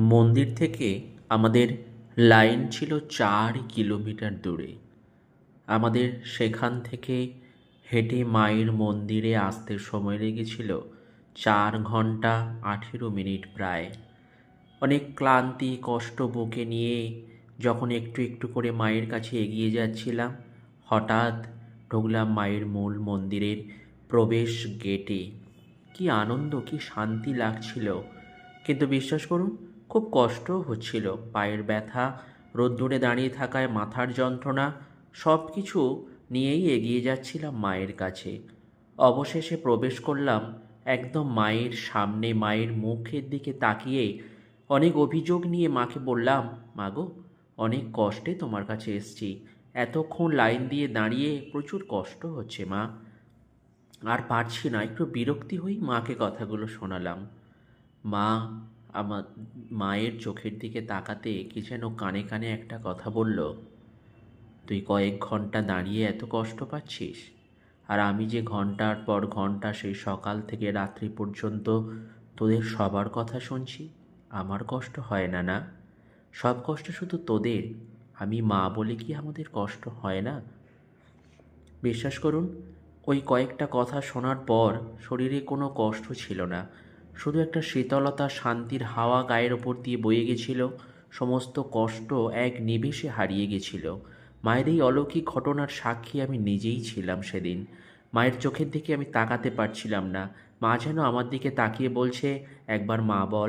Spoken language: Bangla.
মন্দির থেকে আমাদের লাইন ছিল চার কিলোমিটার দূরে। আমাদের সেখান থেকে হেঁটে মায়ের মন্দিরে আসতে সময় লেগেছিল চার ঘণ্টা আঠেরো মিনিট প্রায়। অনেক ক্লান্তি, কষ্ট বুকে নিয়ে যখন একটু একটু করে মায়ের কাছে এগিয়ে যাচ্ছিলাম, হঠাৎ ঢুকলাম মায়ের মূল মন্দিরের প্রবেশ গেটে। কি আনন্দ, কি শান্তি লাগছিল। কিন্তু বিশ্বাস করুন খুব কষ্টও হচ্ছিল। পায়ের ব্যথা, রোদ্দুরে দাঁড়িয়ে থাকায় মাথার যন্ত্রণা সব কিছু নিয়েই এগিয়ে যাচ্ছিলাম মায়ের কাছে। অবশেষে প্রবেশ করলাম একদম মায়ের সামনে, মায়ের মুখের দিকে তাকিয়ে। অনেক অভিযোগ নিয়ে মাকে বললাম মাগো অনেক কষ্টে তোমার কাছে এসছি। এতক্ষণ লাইন দিয়ে দাঁড়িয়ে প্রচুর কষ্ট হচ্ছে, মা। আর পারছি না, একটু বিরক্তি হয়েই মাকে কথাগুলো শোনালাম। মা আমার মায়ের চোখের দিকে তাকাতে কি যেন কানে কানে একটা কথা বলল, তুই কয়েক ঘণ্টা দাঁড়িয়ে এত কষ্ট পাচ্ছিস? আর আমি যে ঘণ্টার পর ঘণ্টা সেই সকাল থেকে রাত্রি পর্যন্ত তোদের সবার কথা শুনছি, আমার কষ্ট হয় না না? সব কষ্ট শুধু তোদের? আমি মা বলে কি আমাদের কষ্ট হয় না? বিশ্বাস করুন, ওই কয়েকটা কথা শোনার পর শরীরে কোনো কষ্ট ছিল না। শুধু একটা শীতলতা, শান্তির হাওয়া গায়ের ওপর দিয়ে বয়ে গেছিল, সমস্ত কষ্ট এক নিবেশে হারিয়ে গেছিল। মায়ের এই অলৌকিক ঘটনার সাক্ষী আমি নিজেই ছিলাম সেদিন। মায়ের চোখের দিকে আমি তাকাতে পারছিলাম না। মা যেন আমার দিকে তাকিয়ে বলছে, একবার মা বল।